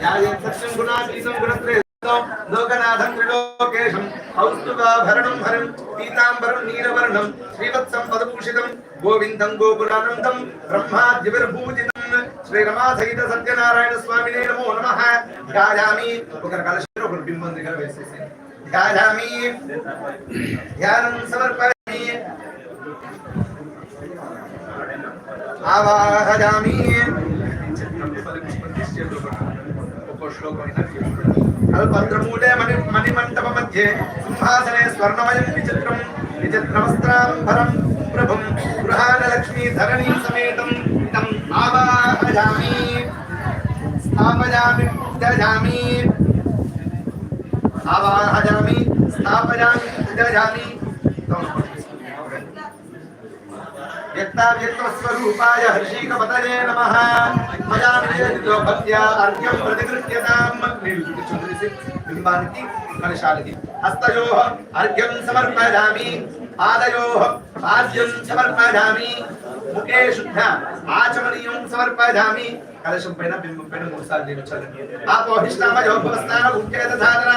న్యాయం సత్యం గుణాతీతం గుణత్రేతం లోకనాథం త్రిలోకేశం కౌస్తుభాభరణం హరిం పీతాంబరం నీలవర్ణం శ్రీవత్సం పదభూషితం గోవిందం గోపురానందం బ్రహ్మాద్యవిర్భూజితం శ్రీరమాసహిత సత్యనారాయణ స్వామినే నమో నమ ధ్యాయామి ఒకరు కలశం ఒకరు బింబం దగ్గర వేసేసి ధ్యాయామి ధ్యానం సమర్పయామి ఆవాహయామి అల్పద్రమూలే మణి మణిమంటప మధ్యే సింహాసనే స్వర్ణమయం విచిత్రం. విచిత్రవస్త్రాంబరం ప్రభుం. గృహాన ధరణీ సమేతం తం ఆవాహయామి స్థాపయామి పూజయామి ఆవాహయామి స్థాపయామి व्यक्ताव्यक्तस्वरूपाय हर्षीकपतये नमः। मया निवेदितो भक्त्या अर्घ्यं प्रतिकृत्यताम्। बिम्बान्ति कलशालिति हस्तयोः अर्घ्यं समर्पयामि। पादयोः पाद्यं समर्पयामि। मुखे शुद्ध आचमनीयं समर्पयामि। कलशं पैन बिम्बं पैन मूर्साल देव चलति। आपो हिष्णाम यो भवस्तान मुखे दधातन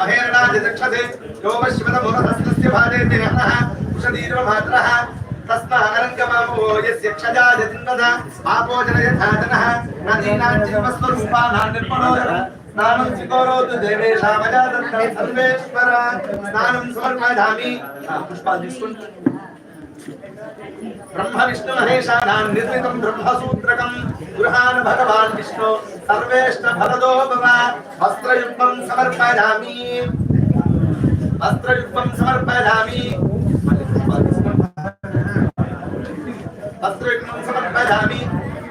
महेरणा जतक्षते यो वश्यवत मुखस्तस्य भाते निरहः कुशदीर्व भात्रः తస్మారంగమామో యస్య క్షజాజతిన్వద ఆపోజన యథాజనః నదీనాం జీవస్వరూపానాం నిర్మలో స్నానం చికోరోతు దేవేశామజాతంత్రం సర్వేశ్వర స్నానం సమర్పయామి ఆ పుష్పాలు తీసుకుంటూ బ్రహ్మ విష్ణు మహేశానాం నిర్మితం బ్రహ్మసూత్రకం గృహాన భగవాన్ విష్ణు సర్వేష్ట భరదో భవ వస్త్రయుగ్మం సమర్పయామి వస్త్రయుగ్మం సమర్పయామి వస్త్రయుగ్మం సమర్పయామి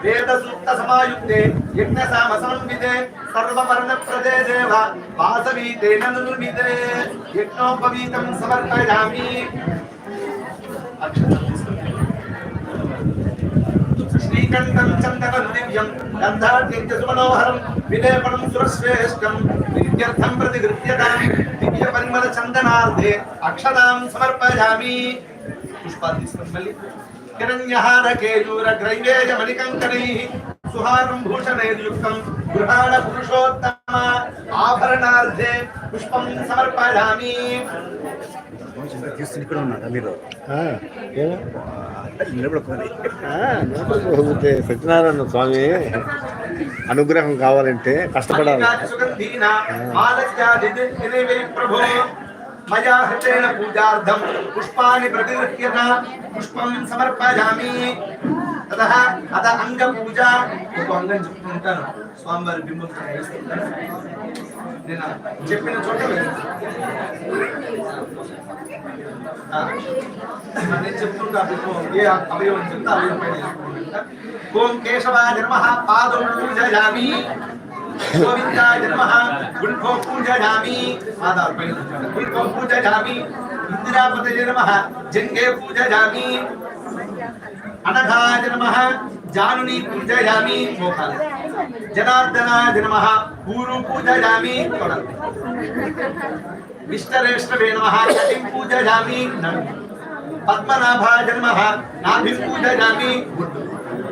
వేద సూక్త సమాయుక్తే యజ్ఞ సామ సమన్వితే సర్వవర్ణ ప్రదే దేవ వాసవి తేన నిర్మితే యజ్ఞోపవీతం సమర్పయామి శ్రీకంఠం చందనం దివ్యం గంధాద్యంత సుమనోహరం విలేపనం సురశ్రేష్టం నిత్యర్థం ప్రతి గృహ్యతాం దివ్య పరిమళ చందనార్థే అక్షతాం సమర్పయామి। పుష్పాలు తీసుకొని మళ్ళీ। హిరణ్యహార కేయూర గ్రైవేయ మణికంకణై సుహారం భూషణైర్యుక్తం గృహాణ పురుషోత్తమ ఆభరణార్థే పుష్పం సమర్పయామి. తీసుకుని ఇక్కడ ఉన్నారా మీరు? ఆ, ఏమో? నిలబడుకోవాలి ఆ, నిలబడిపోతే సత్యనారాయణ స్వామి అనుగ్రహం కావాలంటే కష్టపడాలి. సుగంధీన మాలస్యాదిదివే ప్రభో మయా హృతేన పూజార్థం పుష్పాని ప్రతిగృహ్యత పుష్పం సమర్పయామి తదః అత అంగ పూజ ఒక అంగం చెప్తుంటాను స్వామివారి బింబం నేను చెప్పిన చోట నేను చెప్తుంటా బింబం ఏ అవయవం చెప్తా అవయవం పైన ఓం కేశవాయ నమః పాదం పూజయామి गोविंदाय नमः। गुणको पूजयामि गुणको पूजयामि इंदिरापतये नमः। जंगे पूजयामि अनघाय नमः। जानुनी पूजयामि मोकाल जनार्दनाय नमः। गुरु पूजयामि कोडल। विष्णुरेष्ठवे नमः। कटिं पूजयामि नमः पद्मनाभाय नमः। नाभिं पूजयामि गुड्डू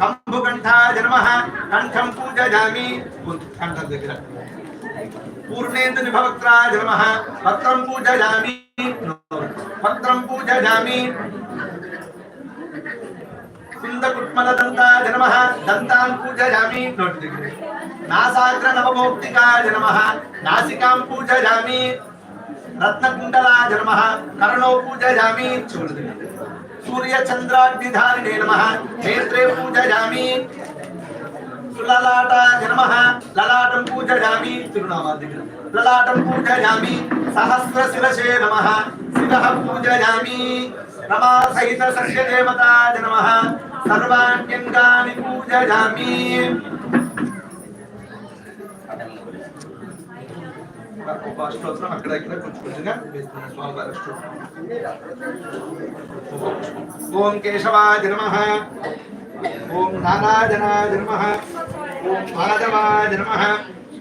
कंभकंठाय नमः कंठं पूजयामि। कंठं देख पूर्णेन्द्र भवक्त्राय नमः पत्रं पूजयामि। पत्रं पूजयामि। कुन्दकुट्मलदन्ताय नमः दन्तान् पूजयामि। नासाग्रनवमौक्तिकाय नमः नासिकां पूजयामि। रत्नकुण्डलाय नमः कर्णौ पूजयामि। चूर्दिने నమః. నాసికాం పూజయామి. రత్నకుండలాయ నమః. కర్ణౌ పూజయామి. చెవుల దగ్గర. సూర్య చంద్రాగ్నిధారిణే నమః. నేత్రే పూజయామి. లలాటాయ నమః. లలాటం పూజయామి. తిరునామాల దగ్గర లలాటం ఒక అష్టోత్తరం అక్కడ ఇక్కడ కొంచెం కొంచెంగా వేస్తున్న స్వామివారి అష్టోత్తరం. ఓం కేశవాయ నమ. ఓం నారాయణాయ నమ. ఓం మాధవాయ నమ.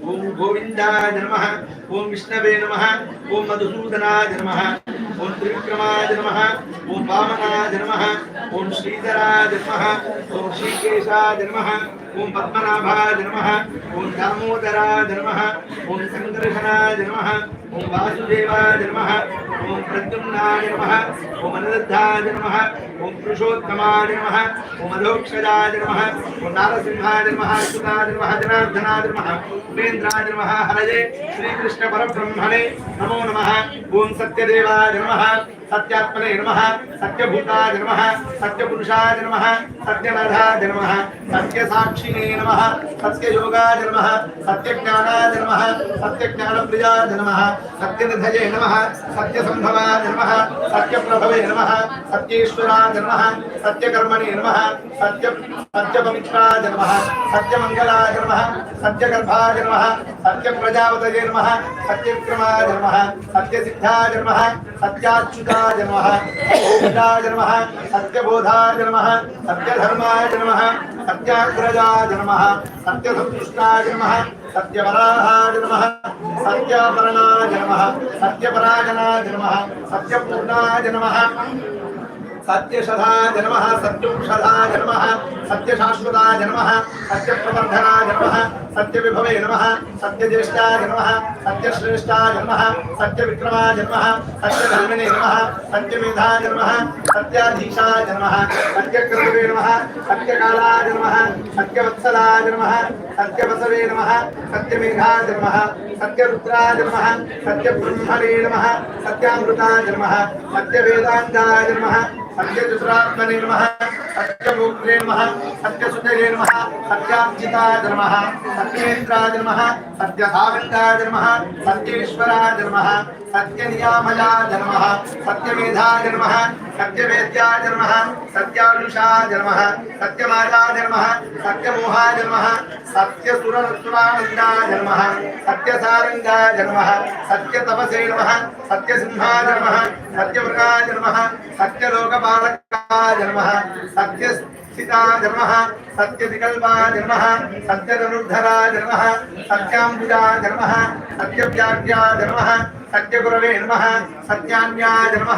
ఓం గోవిందాయ నమ. ఓం విష్ణవే నమ. ఓం మధుసూదనాయ నమ. ఓం త్రివిక్రమాయ నమ ఓం వామనాయ నమ ఓం శ్రీధరాయ నమ ఓం శ్రీకేశాయ నమ ఓం పద్మనాభాయ నమ ఓం దామోదరాయ నమ ఓం సంకర్షణాయ నమ ఓం వాసుదేవాయ నమ. ఓం ప్రద్యుమ్నాయ నమ. ఓం అనిరుద్ధాయ నమ. ఓం పురుషోత్తమాయ నమ. ఓం అధోక్షజాయ నమ. ఓం నారసింహాయ నమ. అచ్యుతాయ నమ. జనార్దనాయ నమ. ఉపేంద్రాయ నమ. హరయే. శ్రీకృష్ణ పరబ్రహ్మణే నమో నమ. ఓం సత్యదేవాయ నమ. सत्यात्मने नमः, सत्यभूताय नमः, सत्यपुरुषाय नमः, सत्यनाथाय नमः सत्यसाक्षिणे नमः, सत्ययोगाय नमः, सत्यज्ञानाय नमः, सत्यज्ञानप्रियाय नमः, सत्यनिधये नमः, सत्यसम्भवाय नमः, सत्यप्रभवे नमः, सत्येश्वराय नमः, सत्यकर्मणे नमः, सत्य, सत्यपवित्राय नमः, सत्यमङ्गलाय नमः, सत्यगर्भाय नमः, सत्यप्रजापतये नमः, सत्यविक्रमाय नमः, सत्यसिद्धाय नमः सत्याच्युत सत्यज्ञानाय नमः सत्यज्ञाय नमः सत्यबोधाय नमः सत्यधर्माय नमः सत्याग्रजाय नमः सत्यसंतुष्टाय नमः सत्यपराहाय नमः सत्यापरणाय नमः सत्यपराजनाय नमः सत्यपूर्णाय नमः సత్యశధాయ జన్మ సత్యంశధాయ జన్మ సత్యశాశ్వతాయ జన్మ సత్యప్రవర్ధనాయ నమః సత్యవిభవే నమః సత్యజ్యేష్ఠాయ నమః సత్యశ్రేష్ఠాయ నమః సత్యవిక్రమాయ జన్మ సత్యధర్మిణే నమ సత్యమేధా జన్మ సత్యాధీశాయ జన్మ సత్యకృతవే నమ సత్యకాలాయ జన్మ సత్యవత్సలా జన్మ సత్యవసవే నమ సత్యమేఘా జన్మ సత్యరుద్రా జన్మ సత్యబ్రహ్మణే నమ సత్యామృతా జన్మ సత్యవేదాంగా జన్మ सत्यचतुरात्मने नमः सत्यमूर्त्रे नमः सत्यसुतरे नमः सत्यार्जिताय नमः सत्येन्द्राय नमः सत्यसावित्राय नमः सत्येश्वराय नमः सत्यनियामयाय नमः सत्यमेधाय सत्यवेद्याय सत्यानुषाय सत्यमाजाय सत्यमोहाय सत्यसुरसुरानन्दाय सत्यसारङ्गाय सत्यतपसे सत्यसिंहाय सत्यलोक जन्म सत्य स्थिता जन्म सत्य विकल्पा जन्म सत्य धनुर्धरा जन्म सत्यांबुजा जन्म सत्य व्याख्या जन्म सत्य गुरवे नम। सत्यान्या जन्म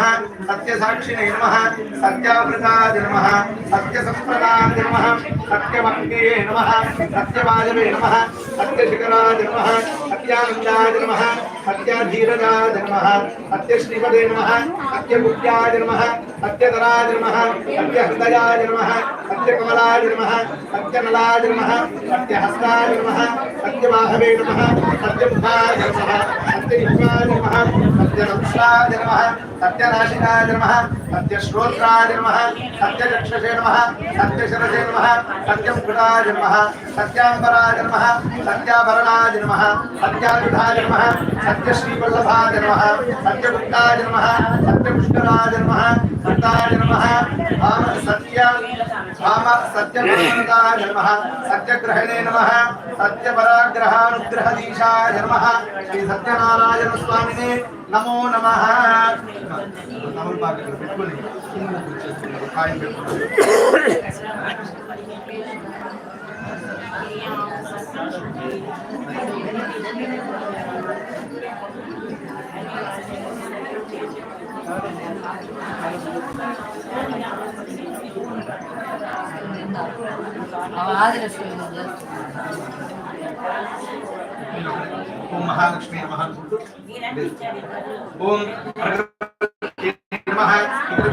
सत्य साक्षिणे नम। सत्यावृता जन्म सत्य संप्रदा जन्म सत्य वंगे नम। सत्य वाजवे नम। सत्य शिखरा जन्म अत्यानन्दाय नमः अत्याधीरदाय नमः अत्यश्रीपदे नमः अत्यमुख्याय नमः अत्यतराय नमः अत्यहृदयाय नमः अत्यकमलाय नमः अत्यनलाय नमः अत्यहस्ताय नमः अत्यबाहवे नमः अत्यमुखाय नमः अत्ययुगाय नमः। సత్యనక్షాయ నమః సత్యనాశికాయ నమః సత్యశ్రోత్రాయ నమః సత్యచక్షసే నమః సత్యశిరసే నమః సత్యంకృతాయ నమః సత్యాంబరాయ నమః సత్యాభరణాయ నమః సత్యాయుధాయ నమః సత్యశ్రీవల్లభాయ నమః సత్యగుప్తాయ నమః సత్యపుష్కరాయ నమః సత్తాయ నమః వామ సత్య వామ సత్యప్రసన్నతాయ నమః సత్యగ్రహణే నమః సత్యపరాగ్రహానుగ్రహదీశాయ నమః శ్రీ సత్యనారాయణ நமோ நம. தமிழ் பார்க்கறது பெட்ரோலிங் ఓం మహాలక్ష్మి నమః ఓం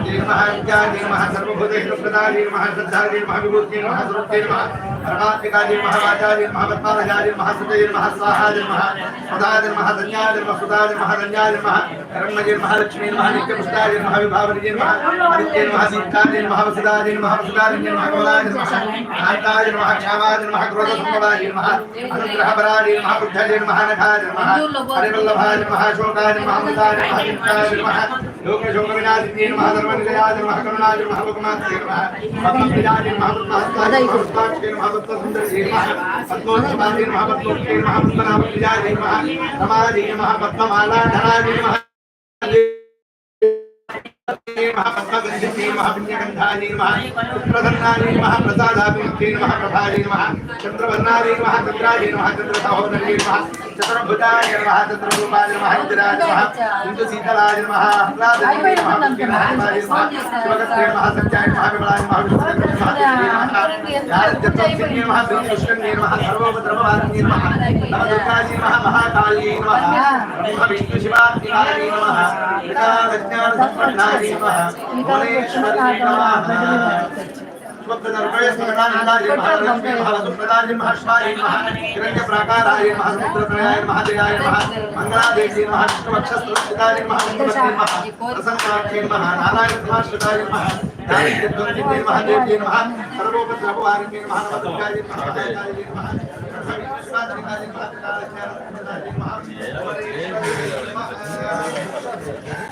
నమః వికృతే నమః విద్యాదే నమః సర్వభూతేషు ప్రదాదే నమః శ్రద్ధాదే నమః విభూతే నమః సురతే నమః పరమాత్మికాదే నమః వాచాదే నమః పద్మాలయాదే నమః సుతయే నమః స్వాహాదే నమః పదాదే నమః ధన్యాదే నమః సుధాదే నమః ధన్యాదే నమః కరణ్మయే నమః లక్ష్మీ నమః నిత్యపుష్టాదే నమః విభావనిజే నమః ఆదిత్యే నమః దీప్తాదే నమః వసుదాదే నమః వసుదాదే నమః కమలాదే నమః కాంతాదే నమః క్షామాదే నమః క్రోధ సంభవాదే నమః అనుగ్రహపరాదే నమః బుద్ధదే నమః నఖాదే నమః హరివల్లభాయ నమః శోకాయ నమః అమృతాయ నమః దీప్తాయ నమః లోకశోక వినాశినే నమః ధర్మ పద్మనిలయాయ నమః కరుణాయ నమః భగవతే నమః పద్మప్రియాయ నమః పద్మహస్తాయ నమః పద్మాక్షే నమః పద్మసుందరే నమః పద్మోత్సవాయ నమః పద్మోక్షే నమః పద్మనాభప్రియాయ నమః రమాయ నమః పద్మమాలాధరాయ నమః महापद्मगन्धिते महापुण्यगन्धाय नमः प्रसन्नाय नमः प्रसादाभिमुखे नमः प्रभाय नमः चन्द्रवर्णाय नमः चन्द्राय नमः चन्द्रसहोदर्ये नमः चतुर्भुजाय नमः चतुर्रूपाय नमः इन्द्राय नमः इन्दुशीतलाय नमः आह्लादये नमः पुण्यनाथाय नमः शिवगत्रे नमः सत्याय नमः विमलाय नमः विष्णुदेवाय नमः यारत्यत्वसिन्ये नमः श्रीकृष्णन्ये नमः सर्वोपद्रववादिन्ये नमः नवदुर्गायै नमः महाकाल्यै नमः ब्रह्म विष्णुशिवात्मिकाय नमः विज्ञानसम्पन्नाय नमः प्राकाराय महासमुद्रप्रयाय महादेयाय मंगलादेवी महाविष्णुवक्षस्त्रस्थिताय महासमुद्रते नमः प्रसन्नाक्षे नमः नारायणमाश्रिताय नमः दारिद्र्यद्वन्द्विते महादेव्ये नमः सर्वोपद्रववारिणे नमः नवदुर्गायै नमः महाकायै नमः महादेवाय नमः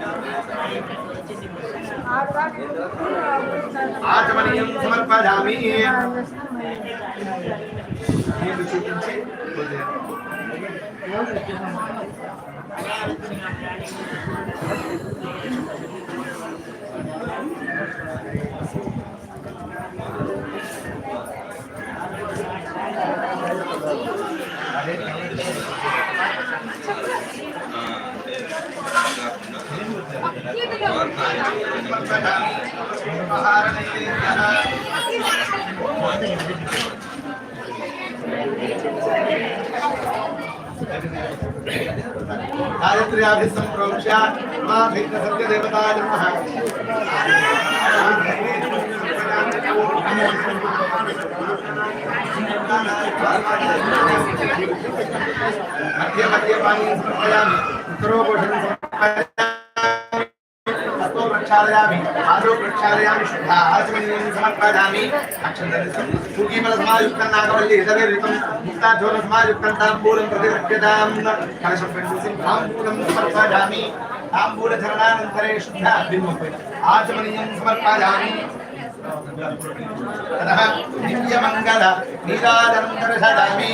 आत्मनियं समर्पयामि Thank you. गायत्र्याभिसम्प्रोक्ष्य मा भिन्नसत्यदेवताय नमः। मध्ये मध्ये पानीं समर्पयामि उत्तरोपोषणं समर्पयामि प्रक्षालयामि, आदौ प्रक्षालयामि, शुद्धा आसमन्यं समर्पयामि। अक्षन्दरसं सुकीमल समायुक्तं नागवल्ली हृदये ऋतं मुक्ताध्वन समायुक्तं ताम्बूलं प्रतिरक्ष्यतां कलशं प्रसिं ताम्बूलं समर्पयामि। ताम्बूलधरणानन्तरे शुद्धा बिम्बं आसमन्यं समर्पयामि। ततः नित्यमङ्गल नीलादनन्तरं ददामि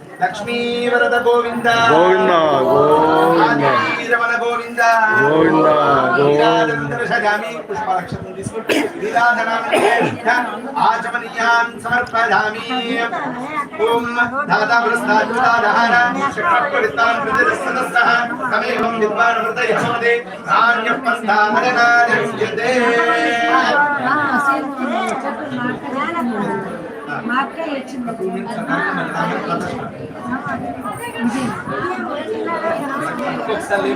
లక్ష్మీవరద గోవింద. గోవింద గోవింద. గోవింద. గోవింద దర్శయామి పుష్పాక్షం తీసుకుంటూ ఆచమనీయాన్ సమర్పయామి. ఓం దాదా ప్రస్థాదాహార శక్రపడితాన్ ప్రజలస్సదస్సః తమేవం విద్వాన్ హృదయ హోదే. వచ్చింది. ఒకసారి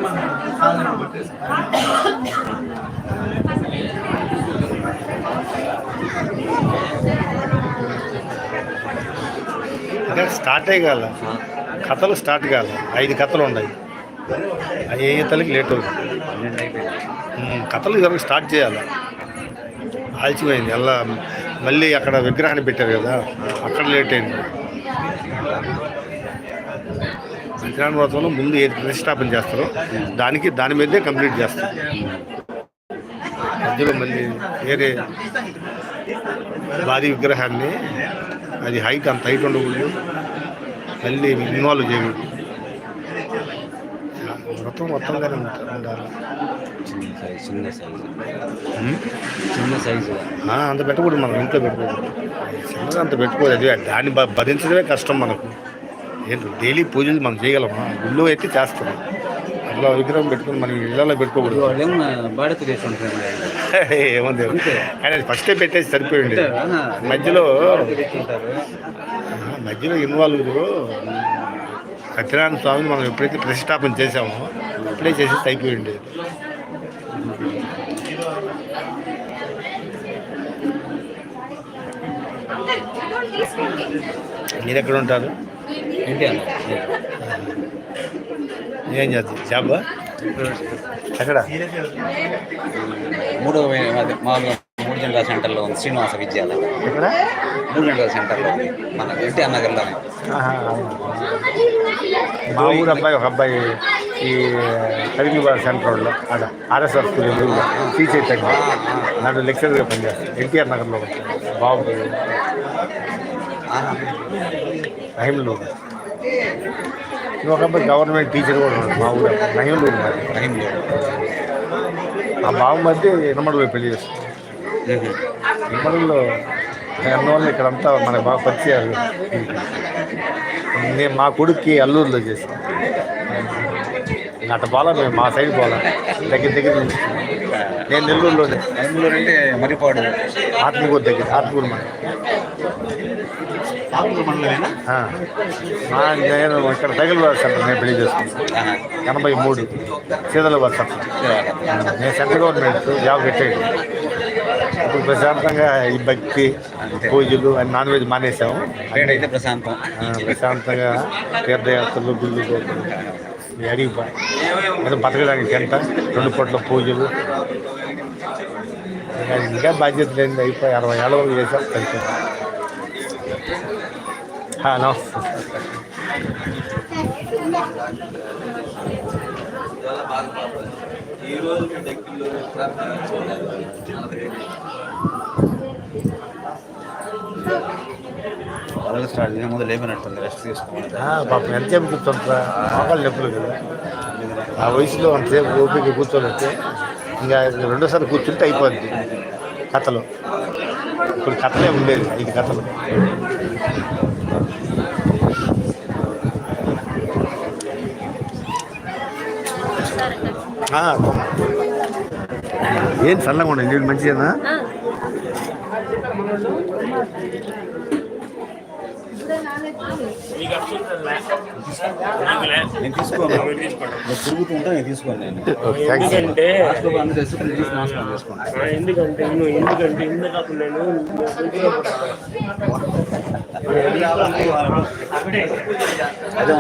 స్టార్ట్ అయ్యగాల కథలు స్టార్ట్ కాల. ఐదు కథలు ఉన్నాయి. అవి ఏ తలకి లేట్ అవుతుంది. కథలు జరగ స్టార్ట్ చేయాలి. ఆల్చిపోయింది అలా మళ్ళీ అక్కడ విగ్రహాన్ని పెట్టారు కదా. అక్కడ లేట్ అయింది. వ్రతంలో ముందు ఏది ప్రతిష్టాపన చేస్తారో దానికి దాని మీదే కంప్లీట్ చేస్తారు. మధ్యలో మళ్ళీ వేరే భారీ విగ్రహాన్ని అది హైట్ అంత హైట్ ఉండకూడదు. మళ్ళీ ఇన్వాల్వ్ చేయకూడదు. వ్రతం మొత్తంగానే ఉంటా- ఉండాలి. చిన్న సైజు చిన్న సైజు. అంత పెట్టకూడదు మనం ఇంట్లో పెట్టుకోకూడదు. అంత పెట్టుకోలేదు. అది దాన్ని భరించడమే కష్టం మనకు. ఏంటి డైలీ పూజలు మనం చేయగలమా? గుళ్ళు అయితే చేస్తాం. అట్లా విగ్రహం పెట్టుకుని మనం ఇళ్ళలో పెట్టుకోకూడదు. ఏముంది? కానీ అది ఫస్టే పెట్టేసి సరిపోయింది. మధ్యలో మధ్యలో ఇన్వాల్వ్ సత్యనారాయణ స్వామిని మనం ఎప్పుడైతే ప్రతిష్టాపన చేసామో అప్పుడే చేసేసి అయిపోయింది. మీరు ఎక్కడ ఉంటారు? ఏంటి అన్న. ఏం చేస్తారు జాబ్? ఎక్కడ? మూడో మామూలుగా మూడు జనరల్ సెంటర్లో ఉంది శ్రీనివాస విద్యాలయం. ఎక్కడ? మూడు జనరల్ సెంటర్లో ఉంది మన ఎన్టీఆర్ నగర్లోనే అవును. మా ఊరు అబ్బాయి ఒక అబ్బాయి ఈ కరీంనగర్ సెంటర్లో ఆడ ఆర్ఎస్ఆర్ స్కూల్ ఎదురుగా శ్రీ చైతన్య దాంట్లో లెక్చర్గా పనిచేస్తాను ఎన్టీఆర్ నగర్లో. బాబు. ఆహా. అబ్బాయి గవర్నమెంట్ టీచర్ కూడా ఉన్నాడు మా ఊరు రహీంలూరు మరి రహీంలో ఆ బాబు మధ్య ఎనమడులో పెళ్ళి మ్మ్. ఎనమడులో అందువల్ల ఇక్కడంతా మనకు బాగా పరిచయాలు. నేను మా కొడుక్కి అల్లూరులో చేశాను. అట్ట పోలా మేము మా సైడ్ పోలా దగ్గర దగ్గర నేను నెల్లూరులోనే. రహీంలో అంటే మరిపాడు ఆత్మకూరు దగ్గర ఆత్మకూరు మన నేను ఇక్కడ సైకిల్ సెంటర్ నేను పెళ్ళి చేసుకున్నాను. ఎనభై మూడు సీతల బార్ సెంటర్. నేను సెంట్రల్ గవర్నమెంట్ జాబ్ పెట్టేది ఇప్పుడు ప్రశాంతంగా ఈ భక్తి పూజలు అని నాన్ వెజ్ మానేసాము. పేడైతే ప్రశాంతం. ప్రశాంతంగా తీర్థయాత్రలు గుళ్ళు అడిగి ఏదో బతకడానికి గంట రెండు పూట్ల పూజలు. ఇంకా ఇంకా బాధ్యత లేని అయిపోయి అరవై ఏళ్ళ వరకు చేసాం సరిపోయింది. స్టార్ట్ చేసే ముందు లేపినట్టుంది రెస్ట్ తీసుకోవాలి ఆ, పాపం ఎంతసేపు కూర్చుంటారా నొప్పులు కదా. ఆ వయసులో అంతసేపు ఓపిక కూర్చోలేస్తే ఇంకా రెండోసారి కూర్చుంటే అయిపోద్ది కథలు. ఇప్పుడు కథలే ఉండేది ఐదు కథలు. ఏం చల్లగా ఉండండి నీళ్ళు మంచిదేనా నేను తీసుకోను. నేను తిరుగుతుంటా నేను తీసుకోను నేను. థ్యాంక్స్ ఎందుకంటే ఎందుకంటే ఎందుకంటే నేను అదే.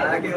అలాగే